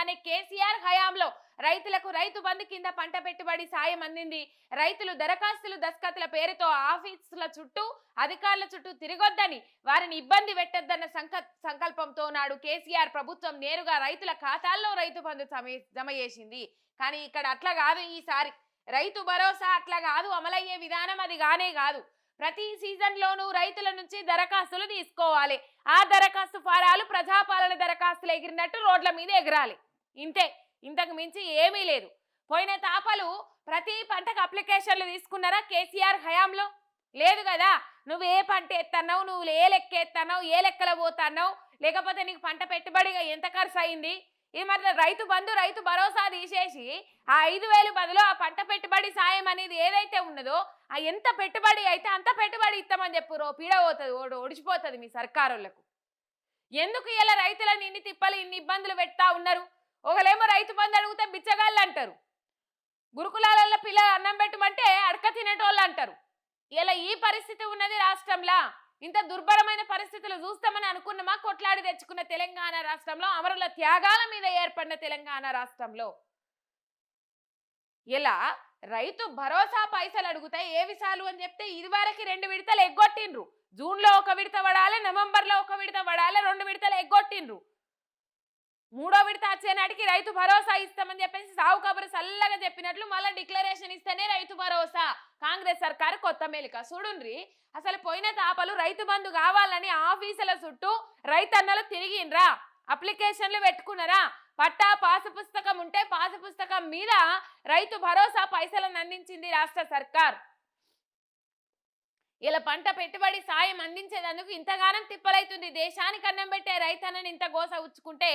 ఎలాంటి కేసీఆర్ హయాంలో రైతులకు రైతు బంధు కింద పంట పెట్టుబడి సాయం అందింది. రైతులు దరఖాస్తులు దస్కత్ల పేరుతో ఆఫీసుల చుట్టూ అధికారుల చుట్టూ తిరగొద్దని వారిని ఇబ్బంది పెట్టొద్దన్న సంక సంకల్పంతో నాడు కేసీఆర్ ప్రభుత్వం నేరుగా రైతుల ఖాతాల్లో రైతు బంధు జమ చేసింది. కానీ ఇక్కడ అట్లా కాదు ఈసారి. రైతు భరోసా అట్లా కాదు అమలయ్యే విధానం అది గానే కాదు. ప్రతి సీజన్లోనూ రైతుల నుంచి దరఖాస్తులు తీసుకోవాలి. ఆ దరఖాస్తు ఫారాలు ప్రజాపాలన దరఖాస్తులు ఎగిరినట్టు రోడ్ల మీద ఎగరాలి. ఇంతే. ఇంతకు మించి ఏమీ లేదు. పోయిన తాపలు ప్రతి పంటకు అప్లికేషన్లు తీసుకున్నారా కేసీఆర్ హయాంలో? లేదు కదా. నువ్వు ఏ పంట ఎత్తన్నావు? నువ్వు ఏ లెక్క ఎత్తన్నావు? ఏ లెక్కలో పోతున్నావు? లేకపోతే నీకు పంట పెట్టుబడిగా ఎంత ఖర్చు అయింది? ఇది మరి రైతు బంధు రైతు భరోసా తీసేసి ఆ ఐదు వేలు బదులు ఆ పంట పెట్టుబడి సాయం అనేది ఏదైతే ఉన్నదో ఆ ఎంత పెట్టుబడి అయితే అంత పెట్టుబడి ఇస్తామని చెప్పు. రో పీడ పోతుంది ఒడిచిపోతుంది మీ సర్కారులకు ఎందుకు ఇలా రైతులను ఇన్ని తిప్పలు ఇన్ని ఇబ్బందులు పెడతా ఉన్నారు? ఒకలేమో రైతు బంధు అడిగితే బిచ్చగాళ్ళు అంటారు. గురుకులాలలో పిల్లలు అన్నం పెట్టమంటే అడక తినేటోళ్ళు అంటారు. ఇలా ఈ పరిస్థితి ఉన్నది రాష్ట్రంలో. ఇంత దుర్భరమైన పరిస్థితులు చూస్తామని అనుకున్నమా? కొట్లాడి తెచ్చుకున్న తెలంగాణ రాష్ట్రంలో అమరుల త్యాగాల మీద ఏర్పడిన తెలంగాణ రాష్ట్రంలో. ఇలా రైతు భరోసా పైసలు అడుగుతాయి ఏ విషయాలు అని చెప్తే ఇదివరకు రెండు విడతలు ఎగ్గొట్టిండ్రు. జూన్లో ఒక విడత పడాలి నవంబర్లో ఒక విడత పడాలి రెండు విడతలు ఎగ్గొట్టిండ్రు. మూడో విడత వచ్చే నాటికి రైతు భరోసా ఇస్తామని చెప్పేసి సావు కబురు చల్లగా చెప్పినట్లు మళ్ళీ డిక్లరేషన్ ఇస్తేనే రైతు భరోసా. కాంగ్రెస్ సర్కారు కొత్త మేలిక. చూడుండ్రి అసలు పోయిన తాపలు రైతు బంధు కావాలని ఆఫీసుల చుట్టూ రైతన్నలు తిరిగిండ్రా? అప్లికేషన్లు పెట్టుకున్నారా? పట్టా పాసు పుస్తకం ఉంటే పాసు పుస్తకం మీద రైతు భరోసా పైసలను అందించింది రాష్ట్ర సర్కార్. ఇలా పంట పెట్టుబడి సాయం అందించేందుకు ఇంతగానం తిప్పలైతుంది. దేశానికి అన్నం పెట్టే రైతన్నని ఇంత గోస ఉచ్చుకుంటే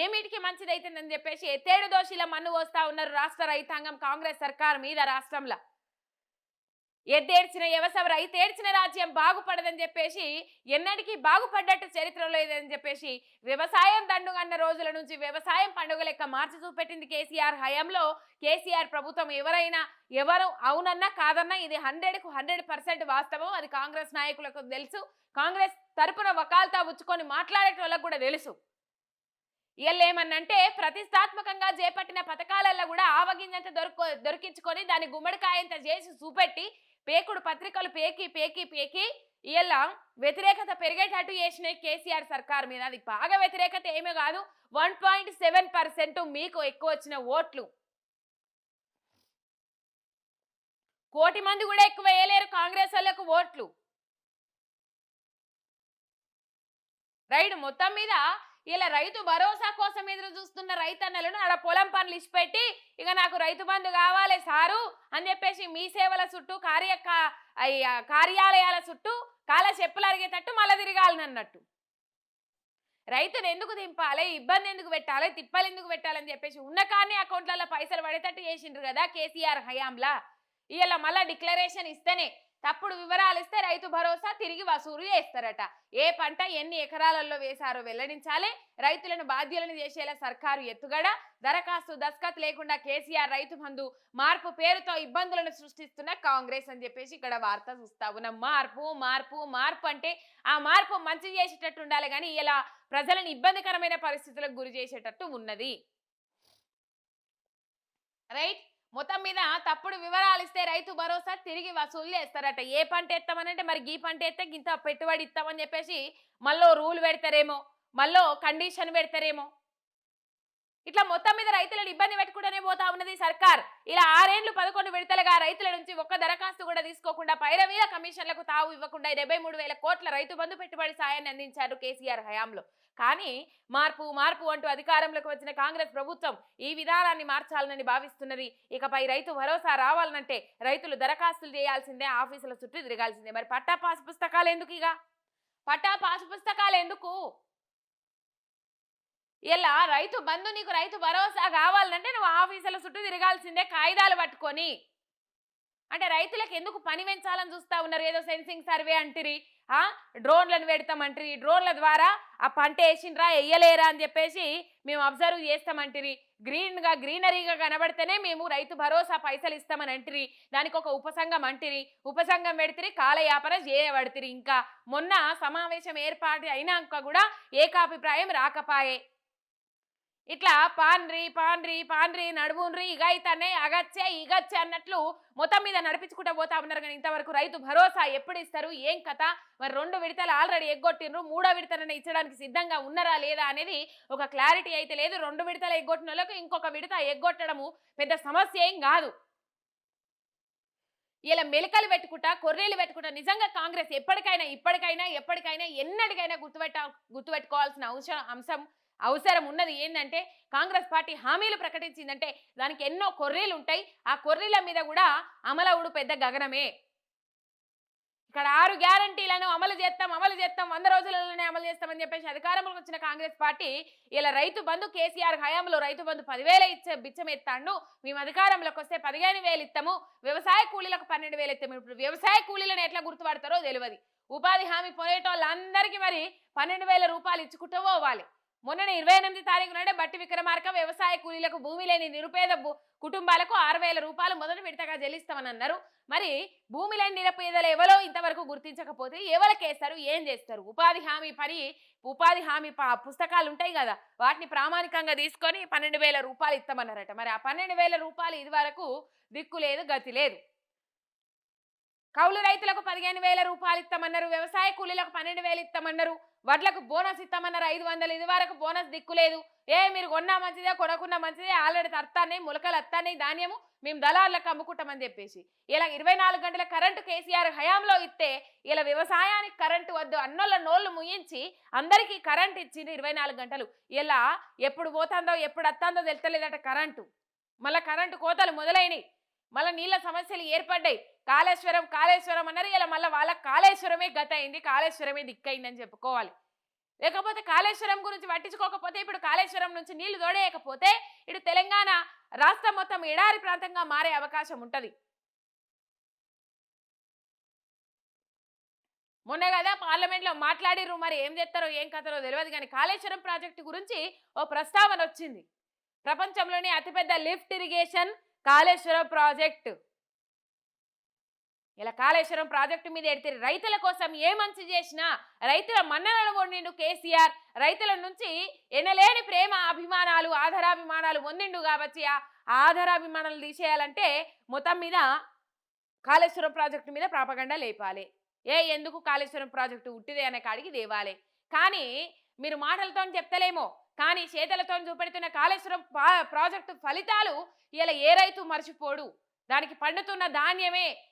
ఏమిటికి మంచిదైతుందని చెప్పేసి ఎత్తేడు దోషిల మన్ను వస్తా ఉన్నారు రాష్ట్ర రైతాంగం కాంగ్రెస్ సర్కార్ మీద రాష్ట్రంలో. ఎద్దేడ్చిన వ్యవసాయ రైతేడ్చిన రాజ్యం బాగుపడదని చెప్పేసి ఎన్నటికీ బాగుపడ్డట్టు చరిత్రలో లేదని చెప్పేసి వ్యవసాయం దండుగన్న రోజుల నుంచి వ్యవసాయం పండుగ లెక్క మార్చి చూపెట్టింది కేసీఆర్ హయాంలో. కేసీఆర్ ప్రభుత్వం ఎవరైనా ఎవరు అవునన్నా కాదన్నా ఇది హండ్రెడ్కు హండ్రెడ్ పర్సెంట్ వాస్తవం. అది కాంగ్రెస్ నాయకులకు తెలుసు. కాంగ్రెస్ తరపున వకాల్తా ఉచ్చుకొని మాట్లాడేటోళ్ళకు కూడా తెలుసు. ఏమన్నంటే ప్రతిష్టాత్మకంగా చేపట్టిన పథకాలలో కూడా ఆవగింజంత దొరుకు దొరికించుకొని దాన్ని గుమ్మడికాయంత చేసి చూపెట్టి పేకుడు పత్రికలు పేకి పేకి పేకి ఇలా వ్యతిరేకత పెరిగేటట్టు చేసిన కేసీఆర్ సర్కార్ మీద. అది బాగా వ్యతిరేకత ఏమీ కాదు. వన్ పాయింట్ సెవెన్ పర్సెంట్ మీకు ఎక్కువ వచ్చిన ఓట్లు. కోటి మంది కూడా ఎక్కువ వేయలేరు కాంగ్రెస్ వాళ్ళకు ఓట్లు. రైట్ మొత్తం మీద ఇలా రైతు భరోసా కోసం ఎదురు చూస్తున్న రైతన్నలను ఆడ పొలం పనులు ఇచ్చిపెట్టి ఇక నాకు రైతు బంధు కావాలి సారు అని చెప్పేసి మీ సేవల చుట్టూ కార్య కార్యాలయాల చుట్టూ కాల చెప్పులు అరిగేటట్టు మళ్ళీ తిరగాలన్నట్టు రైతును ఎందుకు దింపాలి? ఇబ్బంది ఎందుకు పెట్టాలి? తిప్పలు ఎందుకు పెట్టాలని చెప్పేసి ఉన్న కానీ అకౌంట్లలో పైసలు పడేటట్టు చేసిండ్రు కదా కేసీఆర్ హయాంలా. ఇలా మళ్ళీ డిక్లరేషన్ ఇస్తేనే తప్పుడు వివరాలు ఇస్తే రైతు భరోసా తిరిగి వసూలు చేస్తారట. ఏ పంట ఎన్ని ఎకరాలలో వేశారో వెల్లడించాలి. రైతులను బాధ్యులను చేసేలా సర్కారు ఎత్తుగడ. దరఖాస్తు దస్కత్ లేకుండా కేసీఆర్ రైతు బంధు మార్పు పేరుతో ఇబ్బందులను సృష్టిస్తున్న కాంగ్రెస్ అని చెప్పేసి ఇక్కడ వార్త చూస్తా ఉన్నాం. మార్పు మార్పు మార్పు అంటే ఆ మార్పు మంచి చేసేటట్టు ఉండాలి కానీ ఇలా ప్రజలను ఇబ్బందికరమైన పరిస్థితులకు గురి చేసేటట్టు ఉన్నది. రైట్? మొత్తం మీద తప్పుడు వివరాలు ఇస్తే రైతు భరోసా తిరిగి వసూలు చేస్తారట. ఏ పంట ఎత్తామనంటే మరి గీ పంట ఎత్తే ఇంత పెట్టుబడి ఇస్తామని చెప్పేసి మళ్ళీ రూల్ పెడతారేమో మళ్ళీ కండిషన్ పెడతారేమో. ఇట్లా మొత్తం మీద రైతులను ఇబ్బంది పెట్టుకుంటూనే పోతా ఉన్నది సర్కార్. ఇలా ఆరేండ్లు పదకొండు విడతలుగా రైతుల నుంచి ఒక్క దరఖాస్తు కూడా తీసుకోకుండా పైరవీల కమిషన్లకు తావు ఇవ్వకుండా డెబ్బై మూడు వేల కోట్ల రైతు బంధు పెట్టుబడి సాయాన్ని అందించారు కేసీఆర్ హయాంలో. కానీ మార్పు మార్పు అంటూ అధికారంలోకి వచ్చిన కాంగ్రెస్ ప్రభుత్వం ఈ విధానాన్ని మార్చాలని భావిస్తున్నది. ఇకపై రైతు భరోసా రావాలనంటే రైతులు దరఖాస్తులు చేయాల్సిందే ఆఫీసుల చుట్టూ తిరగాల్సిందే. మరి పట్టా పాస్ పుస్తకాలు ఎందుకు ఇక పట్టా పాస్ పుస్తకాలు ఎందుకు? ఇలా రైతు బంధు నీకు రైతు భరోసా కావాలంటే నువ్వు ఆఫీసుల చుట్టూ తిరగాల్సిందే కాగితాలు పట్టుకొని. అంటే రైతులకు ఎందుకు పని పెంచాలని చూస్తా ఉన్నారు? ఏదో సెన్సింగ్ సర్వే అంటిరి. డ్రోన్లను పెడతామంటిరి. డ్రోన్ల ద్వారా ఆ పంట వేసిండ్రా వేయలేరా అని చెప్పేసి మేము అబ్జర్వ్ చేస్తామంటిరి. గ్రీన్గా గ్రీనరీగా కనబడితేనే మేము రైతు భరోసా పైసలు ఇస్తామని అంటిరి దానికి ఒక ఉపసంఘం అంటిరి. ఉపసంఘం పెడితే కాలయాపన చేయబడితిరి. ఇంకా మొన్న సమావేశం ఏర్పాటు అయినాక కూడా ఏకాభిప్రాయం రాకపాయే. ఇట్లా పాన్రి పాన్రి పాన్రి నడువున్రి ఇగైతనే అగచ్చే ఇగచ్చే అన్నట్లు మొత్తం మీద నడిపించుకుంటూ పోతా ఉన్నారు. కానీ ఇంతవరకు రైతు భరోసా ఎప్పుడు ఇస్తారు? ఏం కథ? మరి రెండు విడతలు ఆల్రెడీ ఎగ్గొట్టిండ్రు మూడో విడతలను ఇచ్చడానికి సిద్ధంగా ఉన్నారా లేదా అనేది ఒక క్లారిటీ అయితే లేదు. రెండు విడతలు ఎగ్గొట్టిన ఇంకొక విడత ఎగ్గొట్టడము పెద్ద సమస్య ఏం కాదు. ఇలా మెలకలు పెట్టుకుంటా కొర్రీలు పెట్టుకుంటా నిజంగా కాంగ్రెస్ ఎప్పటికైనా ఇప్పటికైనా ఎప్పటికైనా ఎన్నటికైనా గుర్తుపెట్ట గుర్తుపెట్టుకోవాల్సిన అంశం అంశం అవసరం ఉన్నది ఏంటంటే కాంగ్రెస్ పార్టీ హామీలు ప్రకటించిందంటే దానికి ఎన్నో కొర్రీలు ఉంటాయి ఆ కొర్రీల మీద కూడా అమలవుడు పెద్ద గగనమే. ఇక్కడ ఆరు గ్యారంటీలను అమలు చేస్తాం అమలు చేస్తాం వంద రోజులలోనే అమలు చేస్తామని చెప్పేసి అధికారంలోకి వచ్చిన కాంగ్రెస్ పార్టీ ఇలా రైతు బంధు కేసీఆర్ హయాంలో రైతు బంధు పదివేల ఇచ్చే బిచ్చం ఎత్తాండు మేము అధికారంలోకి వస్తే పదిహేను వేలు ఇస్తాము వ్యవసాయ కూలీలకు పన్నెండు వేలు ఇస్తాము ఇప్పుడు వ్యవసాయ కూలీలను ఎట్లా గుర్తుపడతారో తెలియదు ఉపాధి హామీ పోయేటోళ్ళందరికీ మరి పన్నెండు వేల రూపాయలు ఇచ్చుకుంటూ పోవాలి. మొన్న ఇరవై ఎనిమిది తారీఖు నాడే బట్టి విక్రమార్క వ్యవసాయ కూలీలకు భూమి లేని నిరుపేద కుటుంబాలకు ఆరు వేల రూపాయలు మొదటి విడతగా చెల్లిస్తామని అన్నారు. మరి భూమి లేని నిరుపేదలు ఎవరో ఇంతవరకు గుర్తించకపోతే ఎవరికేస్తారు ఏం చేస్తారు? ఉపాధి హామీ పని ఉపాధి హామీ పుస్తకాలు ఉంటాయి కదా వాటిని ప్రామాణికంగా తీసుకొని పన్నెండు వేల రూపాయలు ఇస్తామన్నారట. మరి ఆ పన్నెండు వేల రూపాయలు ఇది వరకు దిక్కు లేదు గతి లేదు. కౌలు రైతులకు పదిహేను వేల రూపాయలు ఇస్తామన్నారు వ్యవసాయ కూలీలకు పన్నెండు వేలు ఇస్తామన్నారు. వడ్లకు బోనస్ ఇస్తామన్నారు ఐదు వందలు. ఇది వరకు బోనస్ దిక్కులేదు ఏ మీరు కొన్నా మంచిదే కొనకున్నా మంచిదే ఆల్రెడీ తత్తానే మొలకలు అత్తానే ధాన్యము మేము దళార్లకు అమ్ముకుంటామని చెప్పేసి. ఇలా ఇరవై నాలుగు గంటల కరెంటు కేసీఆర్ హయాంలో ఇస్తే ఇలా వ్యవసాయానికి కరెంటు వద్దు అన్నోళ్ళ నోళ్ళు ముయించి అందరికీ కరెంట్ ఇచ్చింది ఇరవై నాలుగు గంటలు. ఇలా ఎప్పుడు పోతుందో ఎప్పుడు వస్తుందో తెలుతలేదట కరెంటు. మళ్ళీ కరెంటు కోతలు మొదలైనవి మళ్ళీ నీళ్ళ సమస్యలు ఏర్పడ్డాయి. కాళేశ్వరం కాళేశ్వరం అన్నారు. ఇలా మళ్ళీ వాళ్ళ కాళేశ్వరమే గత అయింది కాళేశ్వరమే దిక్కైందని చెప్పుకోవాలి. లేకపోతే కాళేశ్వరం గురించి పట్టించుకోకపోతే ఇప్పుడు కాళేశ్వరం నుంచి నీళ్ళు తోడేయకపోతే ఇటు తెలంగాణ రాష్ట్రం మొత్తం ఎడారి ప్రాంతంగా మారే అవకాశం ఉంటుంది. మొన్న కదా పార్లమెంట్లో మాట్లాడిర్రు మరి ఏం చేస్తారో ఏం కథలో తెలియదు కానీ కాళేశ్వరం ప్రాజెక్టు గురించి ఓ ప్రస్తావన వచ్చింది ప్రపంచంలోని అతిపెద్ద లిఫ్ట్ ఇరిగేషన్ కాళేశ్వరం ప్రాజెక్టు. ఇలా కాళేశ్వరం ప్రాజెక్టు మీద ఎడితే రైతుల కోసం ఏ మంచి చేసినా రైతుల మన్నలను పొందిండు కేసీఆర్. రైతుల నుంచి ఎనలేని ప్రేమ అభిమానాలు ఆధారాభిమానాలు పొందిండు కాబట్టి ఆ ఆధారాభిమానాలు తీసేయాలంటే మొత్తం మీద కాళేశ్వరం ప్రాజెక్టు మీద ప్రాపగండా లేపాలి. ఏ ఎందుకు కాళేశ్వరం ప్రాజెక్టు ఉట్టిదే అనే కాడికి దేవాలి కానీ మీరు మాటలతో చెప్తలేమో. కానీ చేతలతో చూపెడుతున్న కాళేశ్వరం పా- ప్రాజెక్టు ఫలితాలు ఇలా ఏ రైతు మర్చిపోడు. దానికి పండుతున్న ధాన్యమే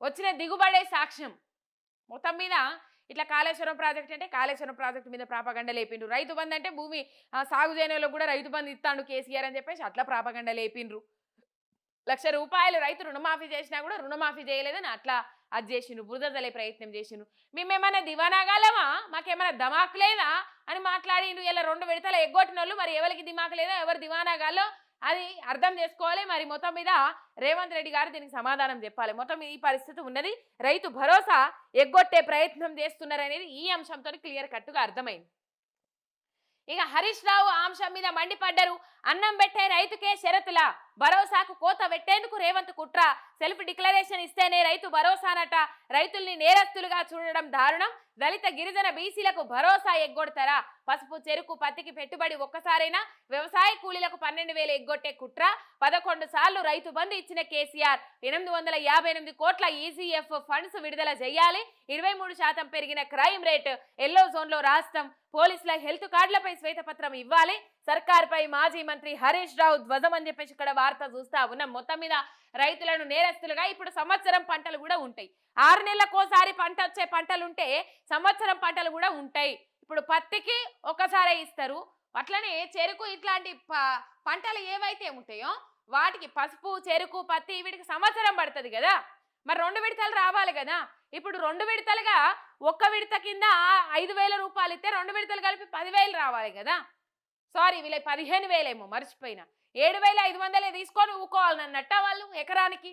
వచ్చిన దిగుబడే సాక్ష్యం. మొత్తం మీద ఇట్లా కాళేశ్వరం ప్రాజెక్ట్ అంటే కాళేశ్వరం ప్రాజెక్ట్ మీద ప్రాపగండ లేపిండ్రు. రైతు బంధు అంటే భూమి సాగు చేయడంలో కూడా రైతు బంధు ఇస్తాడు కేసీఆర్ అని చెప్పేసి అట్లా ప్రాపగండ లేపిండ్రు. లక్ష రూపాయలు రైతు రుణమాఫీ చేసినా కూడా రుణమాఫీ చేయలేదని అట్లా అది చేసిండ్రు. బురదలే ప్రయత్నం చేసిండ్రు. మేమేమైనా దివానాగాలమా మాకేమైనా దమాక్ లేదా? అని మాట్లాడిండ్రు. ఇలా రెండు విడతలు ఎగ్గొట్టిన వాళ్ళు మరి ఎవరికి దిమాక్ లేదా? ఎవరు దివానాగాలో అది అర్థం చేసుకోవాలి. మరి మొత్తం మీద రేవంత్ రెడ్డి గారు దీనికి సమాధానం చెప్పాలి. మొత్తం ఈ పరిస్థితి ఉన్నది. రైతు భరోసా ఎగ్గొట్టే ప్రయత్నం చేస్తున్నారనేది ఈ అంశంతో క్లియర్ కట్టుగా అర్థమైంది. ఇక హరీష్ రావు అంశం మీద మండిపడ్డారు. అన్నం పెట్టే రైతుకే షరతుల? భరోసాకు కోత పెట్టేందుకు రేవంత్ కుట్ర. సెల్ఫ్ డిక్లరేషన్ ఇస్తేనే రైతు భరోసానట. రైతుల్ని నేరస్తులుగా చూడడం దారుణం. దళిత గిరిజన బీసీలకు భరోసా ఎగ్గొడతారా? పసుపు చెరుకు పత్తికి పెట్టుబడి ఒక్కసారైనా వ్యవసాయ కూలీలకు పన్నెండు వేలు ఎగ్గొట్టే కుట్ర? పదకొండు సార్లు రైతు బంధు ఇచ్చిన కేసీఆర్. ఎనిమిది వందల యాభై ఎనిమిది కోట్ల ఈజీఎఫ్ ఫండ్స్ విడుదల చేయాలి. ఇరవై మూడు శాతం పెరిగిన క్రైమ్ రేట్. ఎల్లో జోన్లో రాష్ట్రం. పోలీసుల హెల్త్ కార్డులపై శ్వేతపత్రం ఇవ్వాలి. సర్కార్పై మాజీ మంత్రి హరీష్ రావు ధ్వజం అని చెప్పేసి ఇక్కడ వార్త చూస్తా ఉన్నాం. మొత్తం మీద రైతులను నేరస్తులుగా ఇప్పుడు సంవత్సరం పంటలు కూడా ఉంటాయి. ఆరు నెలలకోసారి పంట వచ్చే పంటలు ఉంటే సంవత్సరం పంటలు కూడా ఉంటాయి. ఇప్పుడు పత్తికి ఒకసారే ఇస్తారు. అట్లనే చెరుకు ఇట్లాంటి ప- పంటలు ఏవైతే ఉంటాయో వాటికి పసుపు చెరుకు పత్తి వీటికి సంవత్సరం పడుతుంది కదా. మరి రెండు విడతలు రావాలి కదా. ఇప్పుడు రెండు విడతలుగా ఒక్క విడత కింద ఐదు వేల రూపాయలు ఇస్తే రెండు విడతలు కలిపి పదివేలు రావాలి కదా. సారీ వీళ్ళ పదిహేను వేలేమో మర్చిపోయినా. ఏడు వేల ఐదు వందలే తీసుకొని ఊకోవాలని నట్ట వాళ్ళు ఎకరానికి?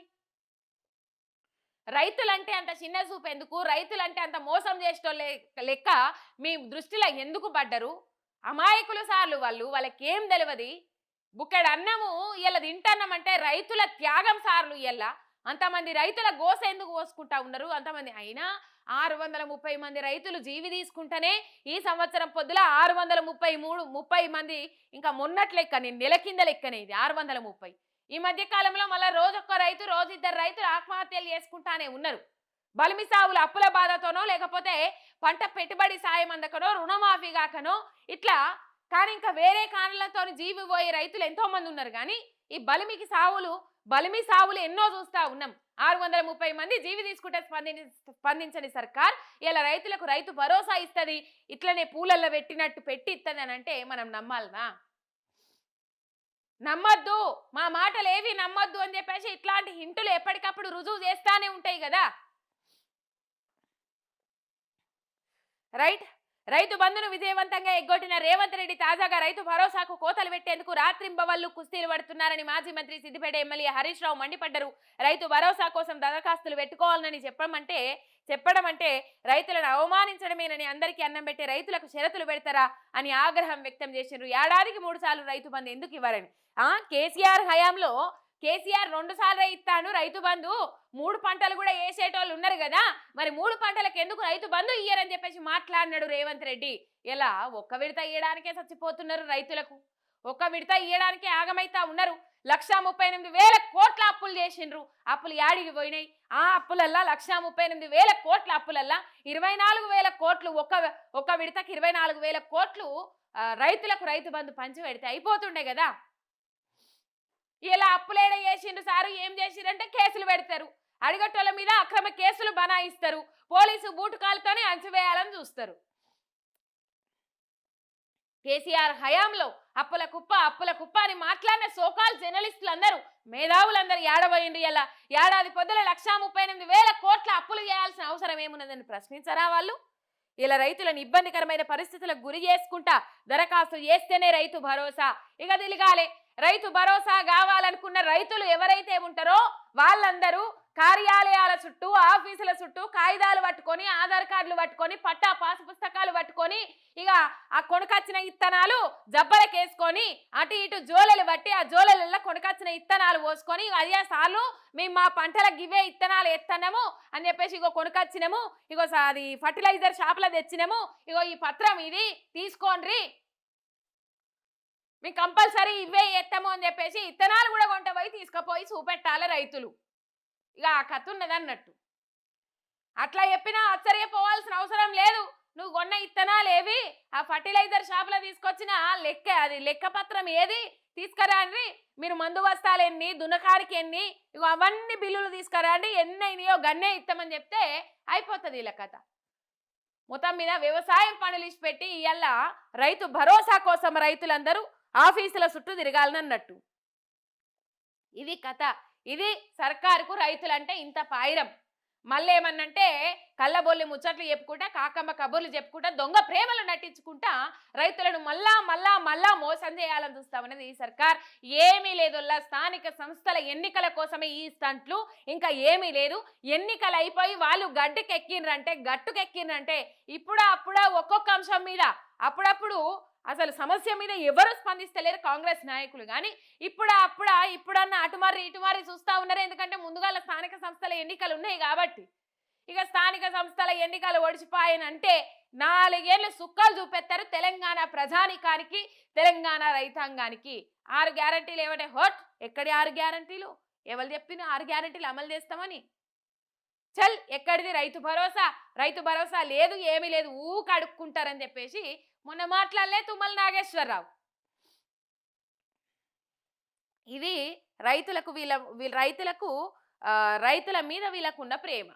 రైతులంటే అంత చిన్న చూపు ఎందుకు? రైతులంటే అంత మోసం చేసేటోళ్ళే లెక్క మీ దృష్టిలో ఎందుకు పడ్డరు? అమాయకులు సార్లు వాళ్ళు వాళ్ళకి ఏం తెలియదు బుక్కడు అన్నము ఇలా తింటన్నామంటే రైతుల త్యాగం సార్లు ఇలా అంతమంది రైతుల గోస ఎందుకు పోసుకుంటా ఉన్నారు? అంతమంది అయినా ఆరు వందల ముప్పై మంది రైతులు జీవి తీసుకుంటేనే ఈ సంవత్సరం పొద్దుల ఆరు వందల ముప్పై మూడు ముప్పై మంది ఇంకా మొన్నట్లెక్క నేను నెల కింద లెక్కనే ఇది ఆరు వందల ముప్పై ఈ మధ్య కాలంలో మళ్ళీ రోజొక్క రైతు రోజు ఇద్దరు రైతులు ఆత్మహత్యలు చేసుకుంటానే ఉన్నారు. బలిమి సాగులు అప్పుల బాధతోనో లేకపోతే పంట పెట్టుబడి సాయం అందకనో రుణమాఫీ కాకనో ఇట్లా కానీ ఇంకా వేరే కారణాలతో జీవి పోయే రైతులు ఎంతోమంది ఉన్నారు. కానీ ఈ బలిమికి సావులు బలిమి సావులు ఎన్నో చూస్తా ఉన్నాం. ఆరు వందల ముప్పై మంది జీవి తీసుకుంటే స్పందించి స్పందించని సర్కార్ ఇలా రైతులకు రైతు భరోసా ఇస్తుంది ఇట్లనే పూలల్లో పెట్టినట్టు పెట్టి ఇస్తుంది అని అంటే మనం నమ్మాలనా? నమ్మద్దు మా మాటలు ఏవి నమ్మద్దు అని చెప్పేసి ఇట్లాంటి హింటులు ఎప్పటికప్పుడు రుజువు చేస్తానే ఉంటాయి కదా? రైట్? రైతు బంధును విజయవంతంగా ఎగ్గొట్టిన రేవంత్ రెడ్డి తాజాగా రైతు భరోసాకు కోతలు పెట్టేందుకు రాత్రింబవళ్ళు కుస్తీలు పడుతున్నారని మాజీ మంత్రి సిద్దిపేట ఎమ్మెల్యే హరీష్ రావు మండిపడ్డారు. రైతు భరోసా కోసం దరఖాస్తులు పెట్టుకోవాలని చెప్పమంటే చెప్పడం అంటే రైతులను అవమానించడమేనని అందరికీ అన్నం పెట్టే రైతులకు షరతులు పెడతారా అని ఆగ్రహం వ్యక్తం చేసిండ్రు. ఏడాదికి మూడు సార్లు రైతు బంధు ఎందుకు ఇవ్వరని. ఆ కేసీఆర్ హయాంలో కేసీఆర్ రెండు సార్లు ఇస్తాను రైతు బంధు. మూడు పంటలు కూడా వేసేటోళ్ళు ఉన్నారు కదా. మరి మూడు పంటలకు ఎందుకు రైతు బంధు ఇయ్యరని చెప్పేసి మాట్లాడినాడు రేవంత్ రెడ్డి. ఇలా ఒక్క విడత ఇయ్యడానికే చచ్చిపోతున్నారు రైతులకు. ఒక్క విడత ఇయ్యడానికే ఆగమైతా ఉన్నారు. లక్ష ముప్పై ఎనిమిది వేల కోట్ల అప్పులు చేసిండ్రు. అప్పులు యాడికి పోయినాయి? ఆ అప్పులల్లా లక్ష ముప్పై ఎనిమిది వేల కోట్ల అప్పులల్లా ఇరవై నాలుగు వేల కోట్లు ఒక్క ఒక్క విడతకి ఇరవై నాలుగు వేల కోట్లు రైతులకు రైతు బంధు పంచి పెడితే అయిపోతుండే కదా. అప్పులేడ చేసిండ్రు సారు ఏం చేసిండ్రంటే కేసులు పెడతారు. అడిగట్టోళ్ళ మీద అక్రమ కేసులు బనాయిస్తారు. పోలీసు బూటుకాలతోనే అంచివేయాలని చూస్తారు. కేసీఆర్ హయాంలో అప్పుల కుప్ప అప్పుల కుప్ప అని మాట్లాడిన సోకాల్ జర్నలిస్టులు అందరూ మేధావులందరూ ఏడబోయిండ్రు ఇలా. ఏడాది పొద్దుల లక్షా ముప్పై ఎనిమిది వేల కోట్ల అప్పులు చేయాల్సిన అవసరం ఏమున్నదని ప్రశ్నించరా వాళ్ళు? ఇలా రైతులను ఇబ్బందికరమైన పరిస్థితులకు గురి చేసుకుంటా దరఖాస్తు చేస్తేనే రైతు భరోసా. ఇక తిరగాలే. రైతు భరోసా కావాలనుకున్న రైతులు ఎవరైతే ఉంటారో వాళ్ళందరూ కార్యాలయాల చుట్టూ ఆఫీసుల చుట్టూ కాగితాలు పట్టుకొని ఆధార్ కార్డులు పట్టుకొని పట్టా పాసు పుస్తకాలు పట్టుకొని ఇక ఆ కొనుకొచ్చిన ఇత్తనాలు జబ్బలకేసుకొని అటు ఇటు జోలెలు బట్టి ఆ జోలెలలో కొనుకొచ్చిన ఇత్తనాలు పోసుకొని అదే అయ్యా సార్లు మేము మా పంటలకు ఇవే ఇత్తనాలు ఎత్తనము అని చెప్పేసి ఇగో కొనుకొచ్చినాము. ఇగో అది ఫర్టిలైజర్ షాప్లో తెచ్చినాము. ఇగో ఈ పత్రం ఇది తీసుకోండి మేము కంపల్సరీ ఇవే ఎత్తము అని చెప్పేసి ఇత్తనాలు కూడా కొంట పోయి తీసుకుపోయి చూపెట్టాలి రైతులు. ఇక ఆ కథ ఉన్నదన్నట్టు అట్లా చెప్పినా ఆశ్చర్యపోవాల్సిన అవసరం లేదు. నువ్వు కొన్న ఇత్తనాలు ఏవి? ఆ ఫర్టిలైజర్ షాప్లో తీసుకొచ్చిన లెక్క అది లెక్క పత్రం ఏది? తీసుకురాండి మీరు మందు బస్తాలు ఎన్ని? దున్నకాడికి ఎన్ని? ఇక అవన్నీ బిల్లులు తీసుకురండి ఎన్ని అయినాయో గన్నే ఇస్తామని చెప్తే అయిపోతుంది ఇలా కథ. మొత్తం మీద వ్యవసాయం పనులు ఇచ్చి పెట్టి ఇవాళ రైతు భరోసా కోసం రైతులందరూ ఆఫీసుల చుట్టూ తిరగాలనన్నట్టు. ఇది కథ. ఇది సర్కారుకు రైతులంటే ఇంత పాయిరం. మళ్ళీ ఏమన్నంటే కళ్ళబొల్లి ముచ్చట్లు చెప్పుకుంటా కాకమ్మ కబుర్లు చెప్పుకుంటా దొంగ ప్రేమలు నటించుకుంటా రైతులను మళ్ళా మళ్ళా మళ్ళా మోసం చేయాలని చూస్తామన్నది ఈ సర్కార్. ఏమీ లేదు స్థానిక సంస్థల ఎన్నికల కోసమే ఈ స్టంట్లు. ఇంకా ఏమీ లేదు. ఎన్నికలు అయిపోయి వాళ్ళు గడ్డుకెక్కిండ్రంటే గట్టుకెక్కిండ్రంటే ఇప్పుడా అప్పుడా ఒక్కొక్క అంశం మీద. అప్పుడప్పుడు అసలు సమస్య మీద ఎవరు స్పందిస్తలేరు కాంగ్రెస్ నాయకులు. కానీ ఇప్పుడు అప్పుడ ఇప్పుడన్న అటుమారి ఇటుమారి చూస్తా ఉన్నారు. ఎందుకంటే ముందుగా స్థానిక సంస్థల ఎన్నికలు ఉన్నాయి కాబట్టి. ఇక స్థానిక సంస్థల ఎన్నికలు ఓడిచిపోయానంటే నాలుగేళ్ళు సుక్కలు చూపెత్తారు తెలంగాణ ప్రజానికానికి తెలంగాణ రైతాంగానికి. ఆరు గ్యారంటీలు ఏమంటే హోట్ ఎక్కడి ఆరు గ్యారంటీలు? ఎవరు చెప్పిన ఆరు గ్యారంటీలు అమలు చేస్తామని. చల్ ఎక్కడిది రైతు భరోసా? రైతు భరోసా లేదు ఏమీ లేదు ఊ కడుక్కుంటారని చెప్పేసి మొన్న మాట్లాడలే తుమ్మల నాగేశ్వరరావు. ఇది రైతులకు వీళ్ళ వీళ్ళ రైతులకు రైతుల మీద వీళ్ళకున్న ప్రేమ.